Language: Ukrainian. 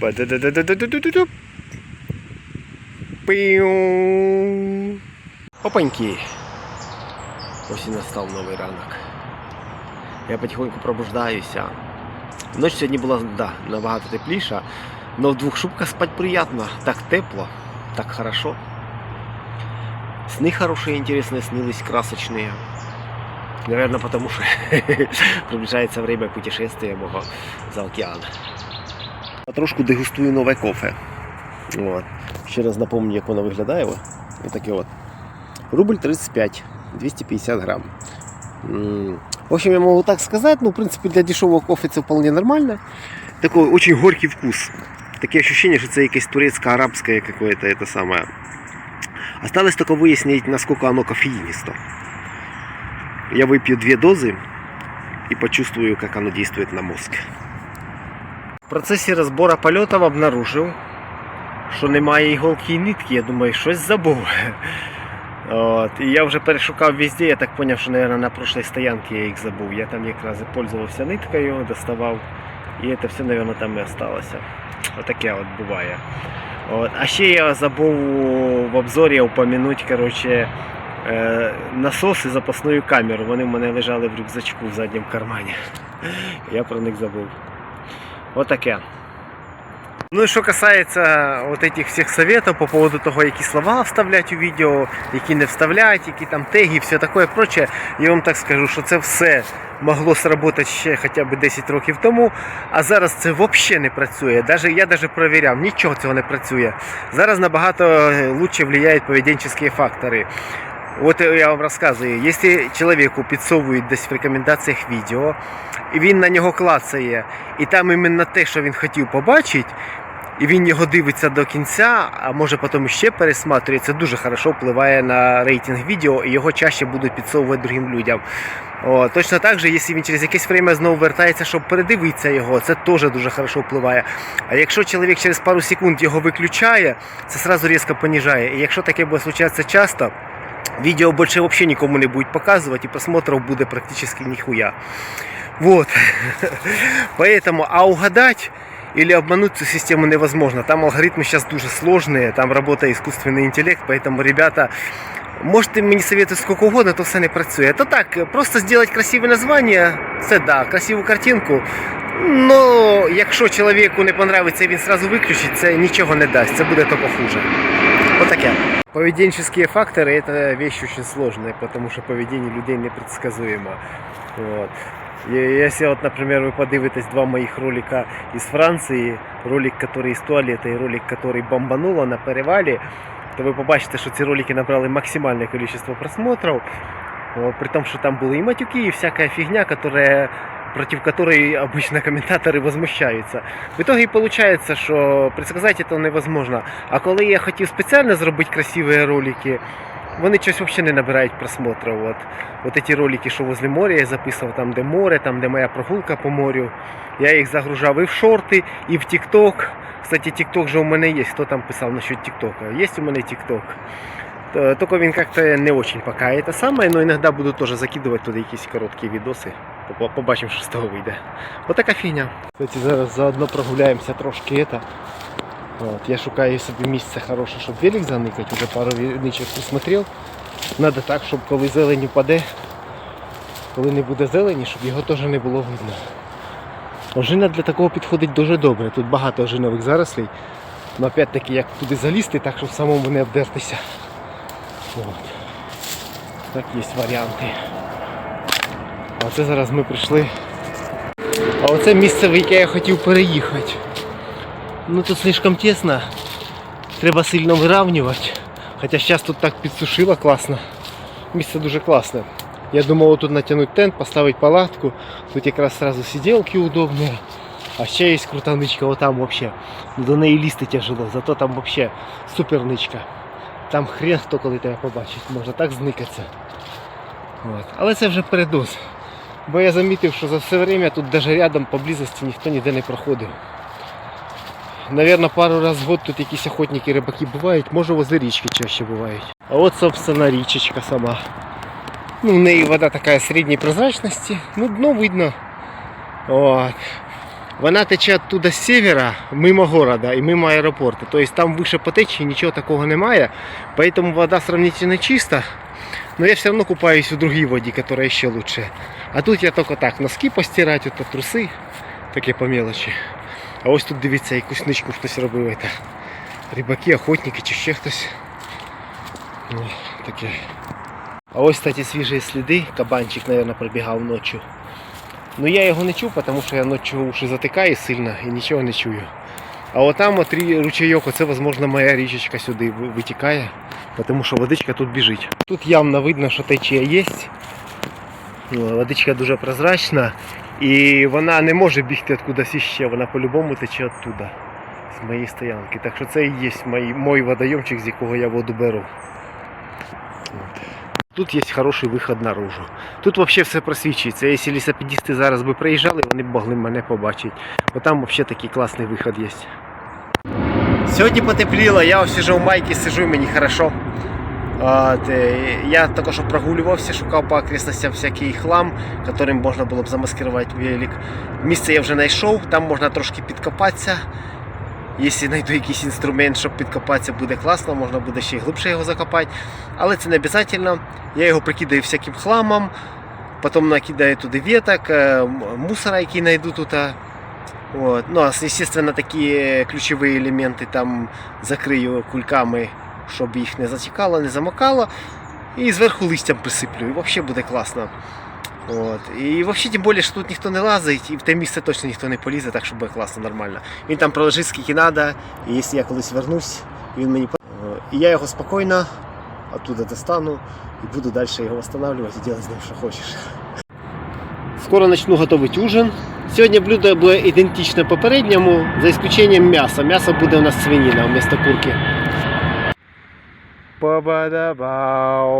Ба-да-да-да-да-да-да-да. Пиу. Опаньки. Ось і настав новий ранок. Я потихоньку пробуждаюся. Ночь сьогодні була да, набагато тепліша, але в двох шубках спать приємно. Так тепло, так хорошо. Сны хорошие, интересные снились, красочные. Наверное, потому что приближается время путешествия мого за океан. Трошку дегустую нове кофе. От. Ще раз напомню, як воно виглядає. О. І таке от. Рубль 35, 250 грам. М, В общем, я могу так сказать, ну, в принципе, для дешевого кофе це вполне нормально. Такой очень горький вкус. Таке ощущение, що це якесь турецько-арабське какое-то это самое. Осталось только выяснить, насколько оно кофеинисто. Я выпью две дозы и почувствую, как оно действует на мозг. В процесі розбору польотів обнаружив, що немає іголки і нитки. Я думаю, щось забув. От. І я вже перешукав везде, я так зрозумів, що, мабуть, на прошлій стоянці я їх забув. Я там якраз і пользувався ниткою, доставав. І це все, мабуть, там і осталося. Отаке от буває. От. А ще я забув в обзорі упомянути, коротше, е, насос і запасну камеру. Вони в мене лежали в рюкзачку в задньому кармані. Я про них забув. Отаке. Ну і що касається от этих всіх советів по поводу того, які слова вставляти у відео, які не вставляти, які там теги, все таке проче, я вам так скажу, що це все могло сработати ще хоча б 10 років тому, а зараз це взагалі не працює. Даже, я навіть перевіряв, нічого цього не працює. Зараз набагато лучше влияють поведенческие фактори. От я вам розказую, якщо чоловіку підсовують десь в рекомендаціях відео, і він на нього клацає, і там іменно те, що він хотів побачити, і він його дивиться до кінця, а може потім ще пересматриває, це дуже хорошо впливає на рейтинг відео, і його чаще будуть підсовувати другим людям. О, точно так же, якщо він через якесь время знову вертається, щоб передивитися його, це теж дуже хорошо впливає. А якщо чоловік через пару секунд його виключає, це сразу різко понижає. І якщо таке буде случатися часто, Видео больше вообще никому не будет показывать, и просмотров будет практически нихуя. Вот. Поэтому, а угадать или обмануть эту систему невозможно. Там алгоритмы сейчас дуже сложные, там работает искусственный интеллект, поэтому, ребята, можете мені советувати сколько угодно, то все не працює. То так, просто сделать красиве названня, це да, красиву картинку. Но якщо чоловіку не понравиться і він сразу виключить, це нічого не дасть, це буде тільки хуже. Отаке. Поведенческие факторы это вещь очень сложная, потому что поведение людей непредсказуемо. Вот. И Если вот, например, вы подивитесь два моих ролика из Франции, ролик, который из туалета и ролик, который бомбануло на перевале, то ви побачите, що ці ролики набрали максимальне количество просмотров, О, при том, что там були и матюки, и всякая фигня, которая против которой обычно комментаторы возмущаются. В итоге получается, що предсказать это невозможно. А коли я хотів спеціально зробити красиві ролики, вони щось взагалі не набирають просмотрів. От, от ці ролики, що возле моря я записував, там де море, там де моя прогулка по морю. Я їх загружав і в шорти, і в TikTok. Кстати, TikTok же у мене є. Хто там писав насчет TikTok? Є у мене TikTok. Т- Только він как-то не очень пока это самое, но иногда буду тоже закидывать туда якісь короткі відоси. По- Побачимо, що з того вийде. Отака фігня. Кстати, зараз заодно прогуляємося трошки это. От, я шукаю собі місце хороше, щоб велик заникати, вже пару ничок посмотрел. Надо так, щоб коли зелень упаде, коли не буде зелені, щоб його теж не було видно. Ожина для такого підходить дуже добре. Тут багато ожинових зарослей. Ну опять-таки як туди залізти, так щоб самому не обдертися. От. Так є варіанти. А оце зараз ми прийшли. А оце місце, в яке я хотів переїхати. Ну тут слишком тесно. Треба сильно вирівнювати. Хоча зараз тут так підсушило класно. Місце дуже класне. Я думав тут натягнути тент, поставити палатку. Тут якраз сразу сиделки удобні. А ще є крута ничка, отам вообще. Ну, До неї лізти тяжело, зато там вообще супер ничка. Там хрен хто коли тебе побачить, можна так зникатися. От. Але це вже передоз. Бо я замітив, що за все время тут навіть рядом поблизості ніхто ніде не проходив. Наверное, пару раз в год тут якісь охотники, рибаки бувають, може возле річки чаще бувають. А от, собственно, річечка сама. Ну, в неї вода така середньої прозрачності, ну дно видно. От. Вона тече оттуда з севера, мимо города і мимо аеропорту. Тобто там вище по течії нічого такого немає. Поэтому вода сравнительно чиста. Но я все равно купаюсь в другій воді, которая ще лучше. А тут я тільки так, носки постирати, ото труси, таке по мелочі. А ось тут дивіться, якусь ничку хтось робив. Это. Рибаки, охотники чи ще хтось. Ну, таке. А ось, кстати, свіжі сліди. Кабанчик, мабуть, пробігав ночі. Ну я його не чув, тому що я ночі уші затикаю сильно і нічого не чую. А от там от ручейок, оце, можливо, моя річечка сюди витікає, тому що водичка тут біжить. Тут явно видно, що течія є. Ну, Водичка дуже прозрачна і вона не може бігти откудись іще, вона по-любому тече оттуда, з моєї стоянки. Так що це і є мій, мій водойомчик, з якого я воду беру. От. Тут є хороший виход наружу. Тут взагалі все просвічується. Якщо лісопедисти зараз би приїжджали, вони б могли мене побачити. Бо там взагалі такий класний виход є. Сьогодні потепліло, я ось сижу в майці, сижу мені хорошо. От, е, я що прогулювався, шукав по окрестностям всякий хлам, яким можна було б замаскувати велик. Місце я вже знайшов, там можна трошки підкопатися. Якщо знайду якийсь інструмент, щоб підкопатися, буде класно, можна буде ще й глибше його закопати. Але це не обов'язково. Я його прикидаю всяким хламом, потім накидаю туди веток, е, мусора, який знайду тут. От. Ну, а, естественно, такі ключові елементи там закрию кульками, щоб їх не затікало, не замокало. І зверху листям присиплю. І взагалі буде класно. От. І взагалі, тим більше, що тут ніхто не лазить, і в те місце точно ніхто не полізе, так що буде класно, нормально. Він там пролежить скільки треба, і якщо я колись вернусь, він мені Е, І я його спокійно оттуда достану і буду далі його встановлювати і робити з ним, що хочеш. Скоро почну готувати ужин. Сьогодні блюдо буде ідентичне попередньому, за исключенням м'яса. М'ясо буде у нас свинина вместо курки. Па-ба-да-бау.